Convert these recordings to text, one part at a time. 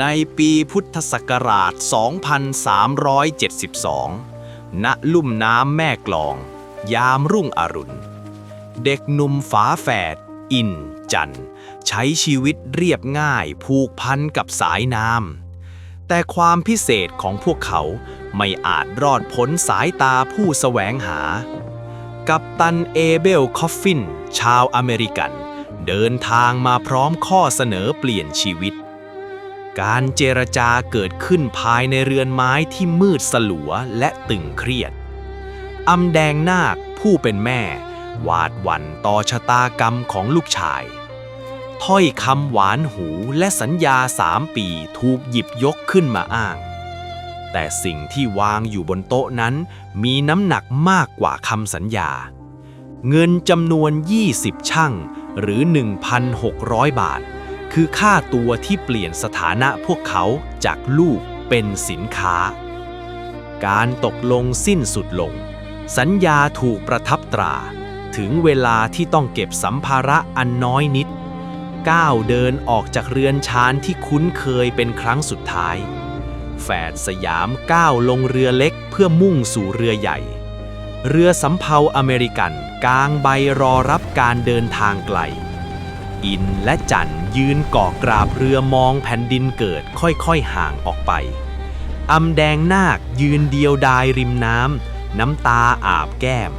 ในปีพุทธศักราช 2372 ณ ลุ่มน้ำแม่กลอง ยามรุ่งอรุณ เด็กหนุ่มฝาแฝด อิน จัน ใช้ชีวิตเรียบง่ายผูกพันกับสายน้ำ แต่ความพิเศษของพวกเขาไม่อาจรอดพ้นสายตาผู้แสวงหา กัปตันเอเบลคอฟฟิน ชาวอเมริกัน เดินทางมาพร้อมข้อเสนอเปลี่ยนชีวิต การเจรจาเกิดขึ้นภายในเรือนไม้ที่มืดสลัวและตึงเครียดอำแดงนาคผู้เป็นแม่ หวาดหวั่นต่อชะตากรรมของลูกชาย ถ้อยคำหวานหูและสัญญาสามปีถูกหยิบยกขึ้นมาอ้าง แต่สิ่งที่วางอยู่บนโต๊ะนั้นมีน้ำหนักมากกว่าคำสัญญา เงินจำนวน 20 ช่างหรือ 1,600 บาท คือค่าตัวที่เปลี่ยนสถานะพวกเขาจากลูกเป็นสินค้า การตกลงสิ้นสุดลง สัญญาถูกประทับตรา ถึงเวลาที่ต้องเก็บสัมภาระอันน้อยนิด ก้าวเดินออกจากเรือนชานที่คุ้นเคยเป็นครั้งสุดท้าย แฝดสยามก้าวลงเรือเล็กเพื่อมุ่งสู่เรือใหญ่ เรือสำเภาอเมริกันกางใบรอรับการเดินทางไกล อินและจันยืนก่อกราบเรือมองแผ่นดินเกิดค่อยๆห่างออกไปอำแดงนาคยืนเดียวดายริมน้ำน้ำตาอาบแก้ม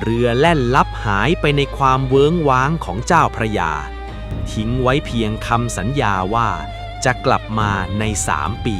เรือแล่นลับหายไปในความเวิ้งว้างของเจ้าพระยา ทิ้งไว้เพียงคำสัญญาว่าจะกลับมาในสามปี